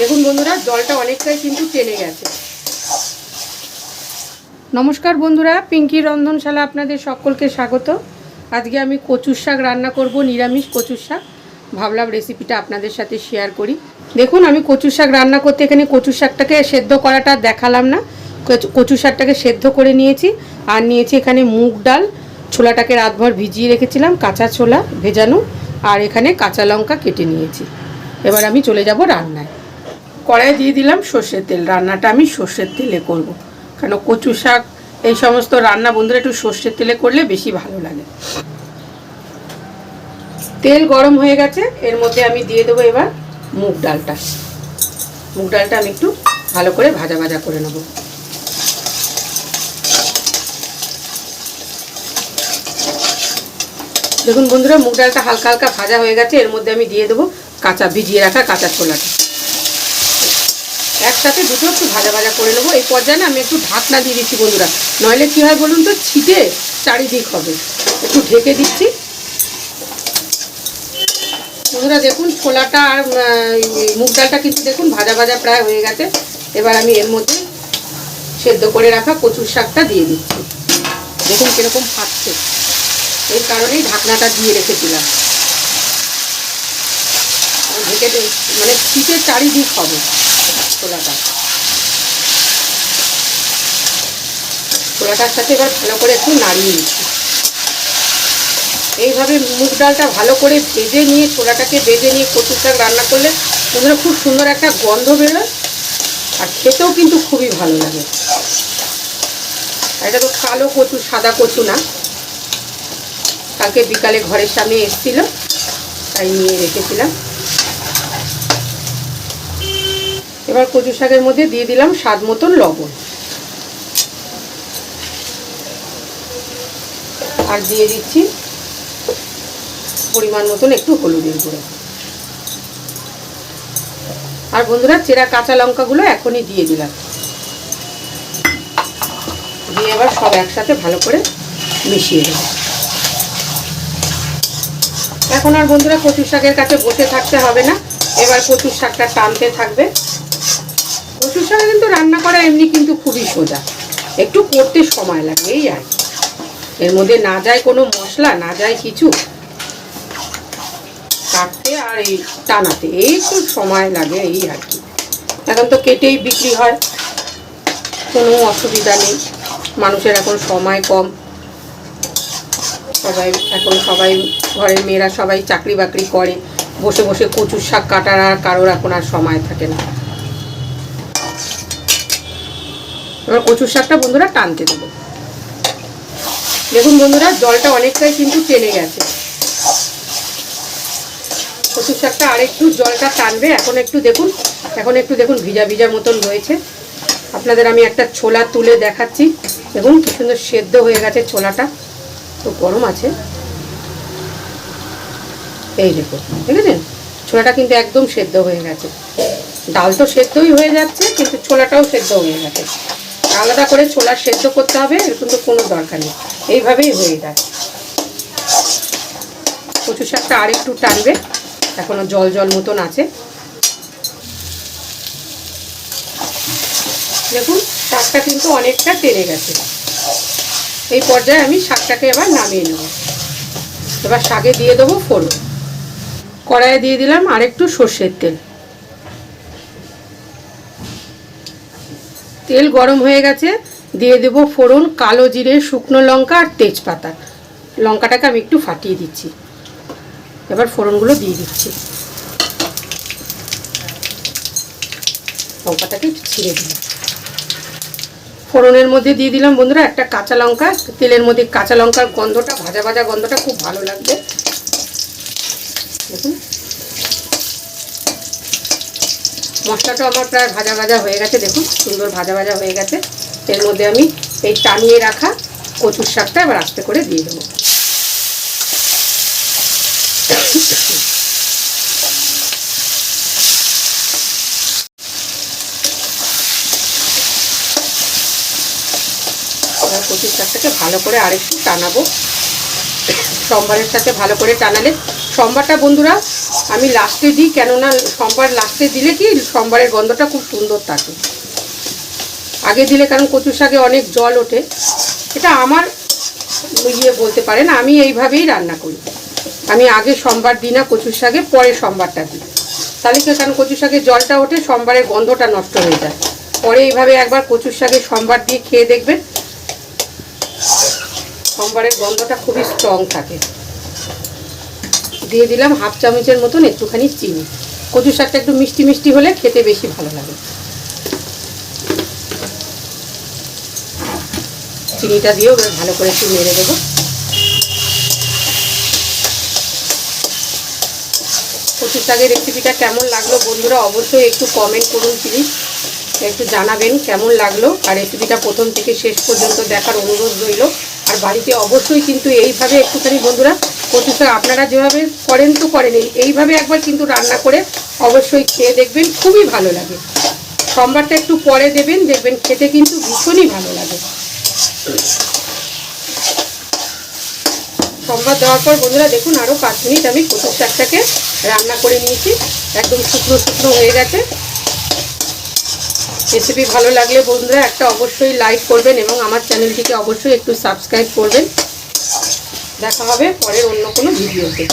দেখুন বন্ধুরা, জলটা অনেকটাই কিন্তু টেনে গেছে। নমস্কার বন্ধুরা, পিঙ্কি রন্ধনশালা আপনাদের সকলকে স্বাগত। আজকে আমি কচুর শাক রান্না করব, নিরামিষ কচুর শাক। ভাবলাম রেসিপিটা আপনাদের সাথে শেয়ার করি। দেখুন, আমি কচুর শাক রান্না করতে এখানে কচুর শাকটাকে সেদ্ধ করাটা দেখালাম না। কচু- শাকটাকে সেদ্ধ করে নিয়েছি। আর নিয়েছি এখানে মুগ ডাল। ছোলাটাকে রাতভর ভিজিয়ে রেখেছিলাম, কাঁচা ছোলা ভেজানো। আর এখানে কাঁচা লঙ্কা কেটে নিয়েছি। এবার আমি চলে যাব রান্নায়। কড়াই দিয়ে দিলাম সর্ষের তেল। রান্নাটা আমি সর্ষের তেলে করব। কেন কচু শাক, এই সমস্ত রান্না বন্ধুরা একটু সর্ষের তেলে করলে বেশি ভালো লাগে। তেল গরম হয়ে গেছে, এর মধ্যে আমি দিয়ে দেবো এবার মুগ ডালটা। মুগ ডালটা আমি একটু ভালো করে ভাজা ভাজা করে নেব। দেখুন বন্ধুরা, মুগ ডালটা হালকা হালকা ভাজা হয়ে গেছে, এর মধ্যে আমি দিয়ে দেবো কাঁচা, ভিজিয়ে রাখা কাঁচা ছোলাটা। একসাথে দুটো একটু ভাজা ভাজা করে নেব। এই পর্যায়ে আমি একটু ঢাকনা দিয়ে দিচ্ছি বন্ধুরা। নইলে কী হয় বলুন তো, ছিটে চারিদিক হবে। একটু ঢেকে দিচ্ছি। বন্ধুরা দেখুন, ছোলাটা আর মুগ ডালটা কিন্তু দেখুন ভাজা ভাজা প্রায় হয়ে গেছে। এবার আমি এর মধ্যে সেদ্ধ করে রাখা কচুর শাকটা দিয়ে দিচ্ছি। দেখুন কীরকম ফাটছে। এই কারণেই ঢাকনাটা দিয়ে রেখেছিলাম। ঢেকে মানে ছিটে চারিদিক হবে। ছোলাটা ছোলাটার সাথে এবার ভালো করে একটু নাড়িয়ে নিচ্ছি। এইভাবে মুগ ডালটা ভালো করে ভেজে নিয়ে ছোলাটাকে ভেজে নিয়ে কচুর শাক রান্না করলে ওগুলো খুব সুন্দর একটা গন্ধ বেরোয় আর খেতেও কিন্তু খুবই ভালো লাগে। এটা তো কালো কচু, সাদা কচু না। কালকে বিকালে ঘরের সামনে এসেছিল, তাই নিয়ে রেখেছিলাম। এবার কচু শাকের মধ্যে দিয়ে দিলাম স্বাদ মতন লবণ। আর দিয়ে দিচ্ছি পরিমাণ মতন একটু হলুদের গুঁড়ো। আর বন্ধুরা, চেরা কাঁচা লঙ্কাগুলো এখনই দিয়ে দিলাম। দিয়ে এবার সব একসাথে ভালো করে মিশিয়ে দেবো। এখন আর বন্ধুরা কচুর শাকের কাছে বসে থাকতে হবে না। এবার কচুর শাকটা টানতে থাকবে। কচুর শাক কিন্তু রান্না করা এমনি কিন্তু খুবই সোজা। একটু করতে সময় লাগে, এই আর। এর মধ্যে না যায় কোনো মশলা, না যায় কিছু। কাটতে আর এই টানাতে, একটু সময় লাগে, এই আর কি। এখন তো কেটেই বিক্রি হয়। কোনো অসুবিধা নেই। মানুষের এখন সময় কম। সবাই, এখন সবাই, ঘরের মেয়েরা সবাই চাকরি বাকরি করে। বসে বসে কচুর শাক কাটার আর কারোর এখন আর সময় থাকে না। এবার কচুর শাকটা বন্ধুরা টানতে দেবো। দেখুন বন্ধুরা, জলটা অনেকটাই কিন্তু টেনে গেছে। কচুর শাকটা আরেকটু জলটা টানবে, এখন একটু দেখুন, এখন একটু দেখুন ভিজা ভিজা মতন রয়েছে। আপনাদের আমি একটা ছোলা তুলে দেখাচ্ছি। দেখুন কি সুন্দর সেদ্ধ হয়ে গেছে ছোলাটা। তো গরম আছে। এই দেখুন, দেখেছেন? ছোলাটা কিন্তু একদম সেদ্ধ হয়ে গেছে। ডাল তো সেদ্ধই হয়ে যাচ্ছে, কিন্তু ছোলাটাও সেদ্ধ হয়ে গেছে। আলাদা করে ছোলা সেদ্ধ করতে হবে, এরকম তো কোনো দরকার নেই। এইভাবেই হয়ে যায়। কচু শাকটা আর একটু টানবে, এখনও জল জল মতন আছে। দেখুন, শাকটা কিন্তু অনেকটা টেনে গেছে। এই পর্যায়ে আমি শাকটাকে এবার নামিয়ে নেব। এবার শাকে দিয়ে দেবো ফোড়ন। কড়াইয়ে দিয়ে দিলাম আরেকটু সর্ষের তেল। তেল গরম হয়ে গেছে, দিয়ে দেব ফোড়ন, কালো জিরে, শুকনো লঙ্কা আর তেজপাতা। লঙ্কাটাকে আমি একটু ফাটিয়ে দিচ্ছি। এবার ফোড়নগুলো দিয়ে দিচ্ছি। লঙ্কাটাকে একটু ছিঁড়ে দিলাম। ফোড়নের মধ্যে দিয়ে দিলাম বন্ধুরা একটা কাঁচা লঙ্কা। তেলের মধ্যে কাঁচা লঙ্কার গন্ধটা, ভাজা ভাজা গন্ধটা খুব ভালো লাগবে। দেখুন। মশলাটা আমার প্রায় ভাজা ভাজা হয়ে গেছে, দেখুন সুন্দর ভাজা ভাজা হয়ে গেছে। এর মধ্যে আমি এই টানিয়ে রাখা কচুর শাকটা এবার আস্তে করে দিয়ে দেবো। কচুর শাকটাকে ভালো করে আরেকটু টানাবো। সোমবারের সাথে ভালো করে টানালে সোমবারটা বন্ধুরা, আমি লাস্টে দিই, কেননা সোমবার লাস্টে দিলে কি, সোমবারের গন্ধটা খুব সুন্দর থাকে। আগে দিলে কারণ কচু শাকে অনেক জল ওঠে। এটা আমার ইয়ে বলতে পারেন আমি এইভাবেই রান্না করি। আমি আগে সোমবার দিই না কচুর শাকে, পরে সোমবারটা দিই। তাহলে কি কারণ কচু শাকে জলটা ওঠে, সোমবারের গন্ধটা নষ্ট হয়ে যায়। পরে এইভাবে একবার কচুর শাকে সোমবার দিয়ে খেয়ে দেখবেন, সোমবারের গন্ধটা খুবই স্ট্রং থাকে। দিয়ে দিলাম হাফ চামচের মতন একটুখানি চিনি। কচু শাকটা একটু মিষ্টি মিষ্টি হলে খেতে বেশি ভালো লাগে। চিনিটা দিয়েও এবার ভালো করে একটু মেরে দেবো। কচু শাকের রেসিপিটা কেমন লাগল বন্ধুরা অবশ্যই একটু কমেন্ট করুন প্লিজ একটু জানাবেন কেমন লাগল। আর রেসিপিটা প্রথম থেকে শেষ পর্যন্ত দেখার অনুরোধ রইল। আর বাড়িতে অবশ্যই কিন্তু এইভাবে একটুখানি বন্ধুরা কচু শাক আপনারা যেভাবে করেন তো করেন এইভাবে একবার কিন্তু রান্না করে অবশ্যই খেয়ে দেখবেন, খুবই ভালো লাগে। সোমবারটা একটু পরে দেবেন, দেখবেন খেতে কিন্তু ভীষণই ভালো লাগে। সোমবার দেওয়ার পর বন্ধুরা দেখুন আরও পাঁচ মিনিট আমি কচুর শাকটাকে রান্না করে নিয়েছি। একদম শুকনো শুকনো হয়ে গেছে। রেসিপি ভালো লাগলে বন্ধুরা একটা অবশ্যই লাইক করবেন এবং আমার চ্যানেলটিকে অবশ্যই একটু সাবস্ক্রাইব করবেন। দেখা হবে পরের অন্য কোনো ভিডিওতে।